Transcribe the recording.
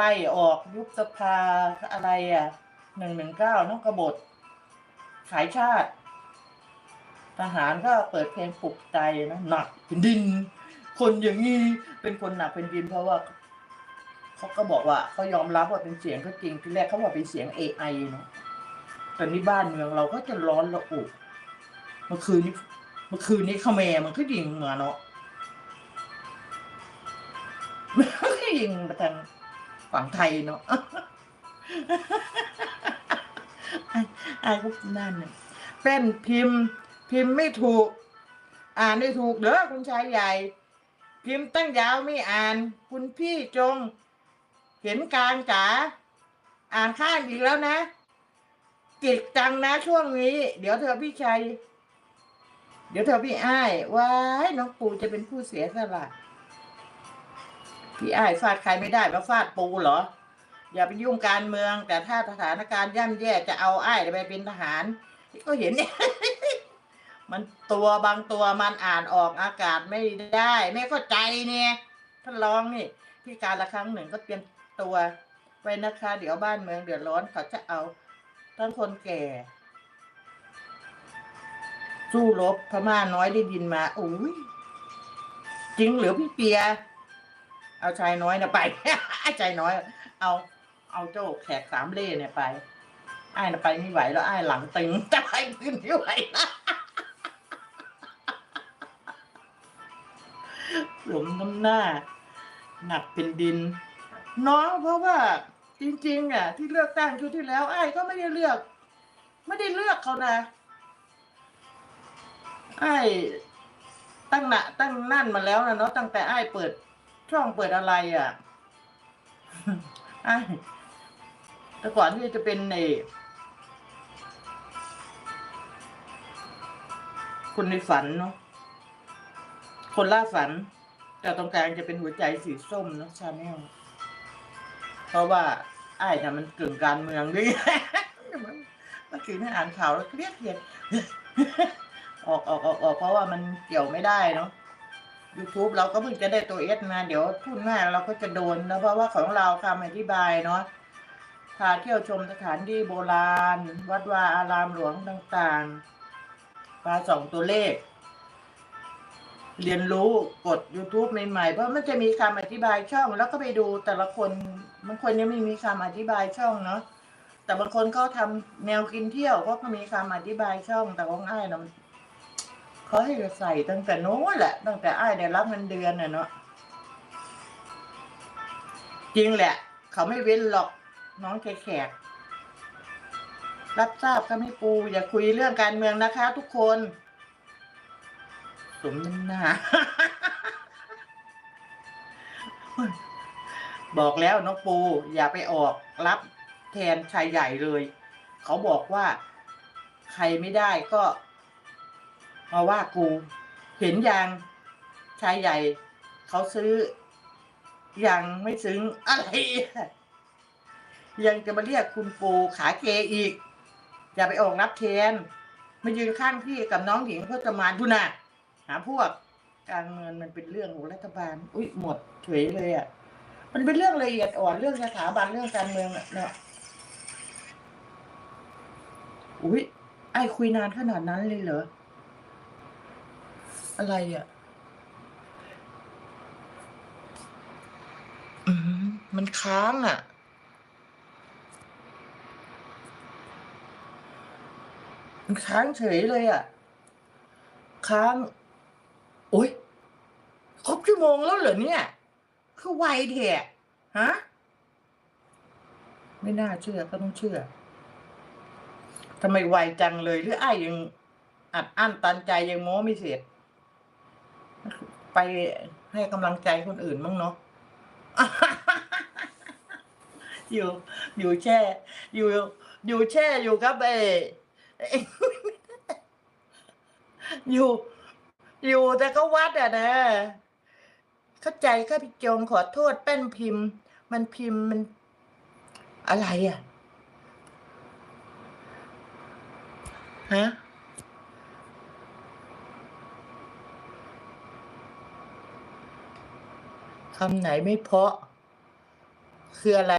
ไล่ออกยุบสภาอะไรอะหนึ่งหนึ่งเก้านกกบฏ ขายชาติ ทหารก็เปิดเพลงปลุกใจนะหนักเป็นดิน คนอย่างนี้เป็นคนหนักเป็นดินเพราะว่าเขาก็บอกว่าเขายอมรับว่าเป็นเสียงก็จริงที่แรกเขาบอกเป็นเสียง AI เนาะแต่นี่บ้านเมืองเราก็จะร้อนระอุเมื่อคืนนี้เมื่อคืนนี้เขมมันก็ยิงมาเนาะมันก็ยิงมาทาง ฝั่งไทยเนาะไอ้ไอ้พวกนั่นน่ะเป็นพิมพ์ พิมพ์ไม่ถูก อ่านไม่ถูกเด้อคุณชายใหญ่ พิมพ์ตั้งยาวไม่อ่าน คุณพี่จง เห็นกางจ๋าอ่านข้างอีกแล้วนะจิตจังนะช่วงนี้ เดี๋ยวเธอพี่ชัย เดี๋ยวเธอพี่อ้ายว้ายน้องปูจะเป็นผู้เสียสละ พี่อ้ายฟาดใครไม่ได้มาฟาดปูเหรอ อย่าไปยุ่งการเมือง แต่ถ้าสถานการณ์ย่ำแย่จะเอาอ้ายไปเป็นทหารก็เห็นเนี่ยมันตัวบางตัวมันอ่านออกอากาศไม่ได้ ไม่เข้าใจเนี่ยท่านลองนี่ พี่การละครั้งหนึ่งก็เตรียมตัวไว้นะคะ เดี๋ยวบ้านเมืองเดือดร้อนเขาจะเอาทั้งคนแก่ สู้รบพม่าน้อยได้ดินมาอุ้ยจริงหรือพี่เปีย เอาชายน้อยนะไปไอ้ชายน้อย เอาเอาเจ้าแขกสามเล่เนี่ยไปไอ้ายนะไปไม่ไหวแล้วไอ้หลังตึงจะไปขึ้นไม่ไหวนะหลมน้ำหน้า หนักเป็นดิน น้องเพราะว่าจริง ๆ อะ ที่เลือกตั้งชุดที่แล้วไอ้ก็ไม่ได้เลือก ไม่ได้เลือกเขานะไอ้ตั้งหนะตั้งนั่นมาแล้วนะเนาะตั้งแต่ไอ้เปิด ช่องเปิดอะไรอะไอ้แต่ก่อนที่จะเป็นในคนในฝันเนาะคนล่าฝัน แต่ตรงกลางจะเป็นหัวใจสีส้มเนาะชาแนลเพราะว่า ไอ้ายน่ะมันเกึ่งการเมืองด้วยเมื่อคืนให้อ่านข่าวแล้วเครียดเครียดออกออกออกออกเพราะว่ามันเกี่ยวไม่ได้เนาะ YouTube เราก็เพิ่งจะได้ตัวเอสมาเดี๋ยวพูดง่ายเราก็จะโดนนะเพราะว่าของเราคำอธิบายเนาะพาเที่ยวชมสถานที่โบราณ วัดวาอารามหลวงต่างๆ พาสองตัวเลข เรียนรู้กด YouTube ใหม่ๆ เพราะมันจะมีคำอธิบายช่อง แล้วก็ไปดูแต่ละคนบางคนยังไม่มีคำอธิบายช่องเนาะแต่บางคนเขาทำแนวกินเที่ยวเขาก็มีคำอธิบายช่องแต่ของอ้ายนะ เขาให้ใส่ตั้งแต่โน้นแหละ ตั้งแต่อ้ายได้รับเงินเดือนน่ะเนาะจริงแหละ เขาไม่เว้นหรอกน้องแขกรับทราบค่ะไม่ปู อย่าคุยเรื่องการเมืองนะคะ ทุกคน สมน้ำหน้าบอกแล้วน้องปู อย่าไปออกรับแทนชายใหญ่เลย เขาบอกว่า ใครไม่ได้ก็ มาว่ากูเห็นยังชายใหญ่ เขาซื้อ ยังไม่ซึ้งอะไรยังจะมาเรียกคุณปูขาเกอีก อย่าไปออกรับแทนมายืนข้างพี่กับน้องหญิงเพื่อจะมาดูนะหาพวกการเมืองมันเป็นเรื่องของรัฐบาล อุ้ยหมดเฉยเลยอะ มันเป็นเรื่องละเอียดอ่อนเรื่องสถาบันเรื่องการเมืองอะเนาะอุ้ยไอ้คุยนานขนาดนั้นเลยเหรอ อะไรอะมันค้างอะ มันค้างเฉยเลยอะ ค้างโอ้ยครบชั่วโมงแล้วเหรอเนี่ย คือไวแท้ฮะ ไม่น่าเชื่อก็ต้องเชื่อทำไมไวจังเลยหรือไอ้ยยังอัดอั้นตันใจยังโม้ไม่เสร็จ ไปให้กำลังใจคนอื่นบ้างเนาะอยู่อยู่แช่ อยู่ อยู่แช่อยู่ครับเออยู่ อยู่แต่ก็วัดอะนะเข้าใจค่ะพี่จงขอโทษแป้นพิมพ์ มันพิมพ์มันอะไรอะ ฮะ คำไหนไม่เพาะคืออะไร